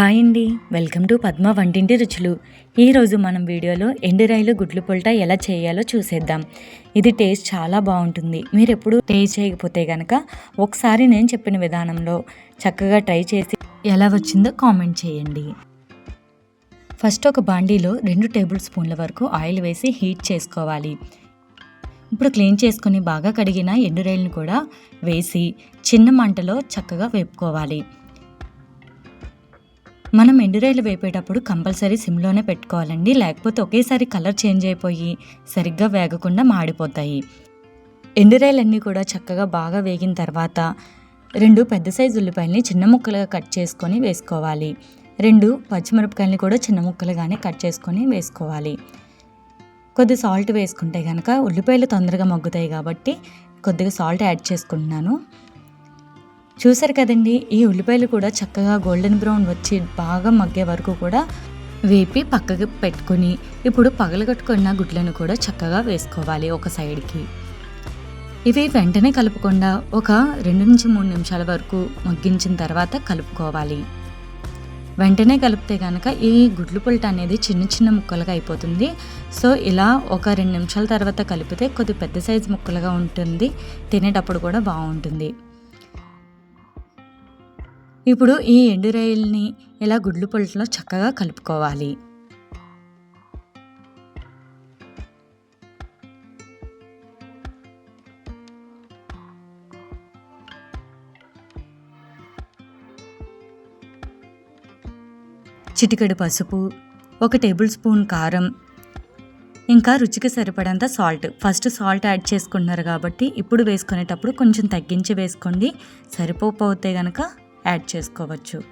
Hi అండి. Welcome to Padma వంటింటి రుచులు. ఈరోజు మనం వీడియోలో ఎండురాయిలు గుడ్లు పుల్ట ఎలా చేయాలో చూసేద్దాం. ఇది టేస్ట్ చాలా బాగుంటుంది. మీరు ఎప్పుడు టేస్ట్ చేయకపోతే కనుక ఒకసారి నేను చెప్పిన విధానంలో చక్కగా ట్రై చేసి ఎలా వచ్చిందో కామెంట్ చేయండి. ఫస్ట్ ఒక బాండీలో రెండు టేబుల్ స్పూన్ల వరకు ఆయిల్ వేసి హీట్ చేసుకోవాలి. ఇప్పుడు క్లీన్ చేసుకొని బాగా కడిగిన ఎండురాయిలను కూడా వేసి చిన్న మంటలో చక్కగా వేపుకోవాలి. మనం ఎండురాయిలు వేపేటప్పుడు కంపల్సరీ సిమ్లోనే పెట్టుకోవాలండి. లేకపోతే ఒకేసారి కలర్ చేంజ్ అయిపోయి సరిగ్గా వేగకుండా మాడిపోతాయి. ఎండురాయిలన్నీ కూడా చక్కగా బాగా వేగిన తర్వాత రెండు పెద్ద సైజు ఉల్లిపాయలని చిన్న ముక్కలుగా కట్ చేసుకొని వేసుకోవాలి. రెండు పచ్చిమిరపకాయలని కూడా చిన్న ముక్కలుగానే కట్ చేసుకొని వేసుకోవాలి. కొద్ది సాల్ట్ వేసుకుంటే కనుక ఉల్లిపాయలు తొందరగా మగ్గుతాయి కాబట్టి కొద్దిగా సాల్ట్ యాడ్ చేసుకుంటున్నాను. చూసారు కదండి ఈ ఉల్లిపాయలు కూడా చక్కగా గోల్డెన్ బ్రౌన్ వచ్చి బాగా మగ్గే వరకు కూడా వేపి పక్కకి పెట్టుకొని ఇప్పుడు పగలగొట్టుకున్న గుడ్లను కూడా చక్కగా వేసుకోవాలి ఒక సైడ్కి ఇవి వెంటనే కలుపుకుండా ఒక రెండు నుంచి మూడు నిమిషాల వరకు మగ్గించిన తర్వాత కలుపుకోవాలి. వెంటనే కలిపితే కనుక ఈ గుడ్లు పుల్ట అనేది చిన్న చిన్న ముక్కలుగా అయిపోతుంది. సో ఇలా ఒక రెండు నిమిషాల తర్వాత కలిపితే కొద్ది పెద్ద సైజు ముక్కలుగా ఉంటుంది. తినేటప్పుడు కూడా బాగుంటుంది. ఇప్పుడు ఈ ఎండురాయిల్ని ఇలా గుడ్లు పొలట్లో చక్కగా కలుపుకోవాలి. చిటికెడు పసుపు ఒక టేబుల్ స్పూన్ కారం ఇంకా రుచికి సరిపడంత సాల్ట్. ఫస్ట్ సాల్ట్ యాడ్ చేసుకుంటున్నారు కాబట్టి ఇప్పుడు వేసుకునేటప్పుడు కొంచెం తగ్గించి వేసుకోండి. సరిపోతే కనుక యాడ్ చేసుకోవచ్చు.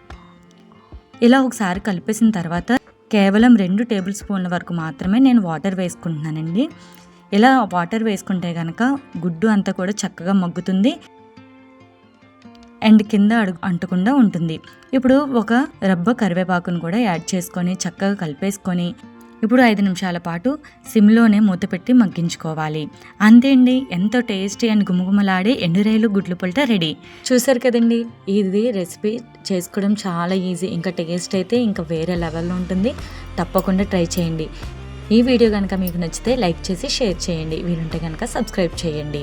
ఇలా ఒకసారి కలిపేసిన తర్వాత కేవలం రెండు టేబుల్ స్పూన్ల వరకు మాత్రమే నేను వాటర్ వేసుకుంటున్నానండి. ఇలా వాటర్ వేసుకుంటే కనుక గుడ్డు అంతా కూడా చక్కగా మగ్గుతుంది. అండ్ కింద అడుగు అంటకుండా ఉంటుంది. ఇప్పుడు ఒక రబ్బ కరివేపాకును కూడా యాడ్ చేసుకొని చక్కగా కలిపేసుకొని ఇప్పుడు ఐదు నిమిషాల పాటు సిమ్లోనే మూత పెట్టి మగ్గించుకోవాలి. అంతే అండి ఎంతో టేస్టీ అండ్ గుమగుమలాడే ఎండురాయలు గుడ్లు పుల్ట రెడీ. చూసారు కదండి ఇది రెసిపీ చేసుకోవడం చాలా ఈజీ. ఇంకా టేస్ట్ అయితే ఇంకా వేరే లెవెల్లో ఉంటుంది. తప్పకుండా ట్రై చేయండి. ఈ వీడియో కనుక మీకు నచ్చితే లైక్ చేసి షేర్ చేయండి. వీలుంటే కనుక సబ్స్క్రైబ్ చేయండి.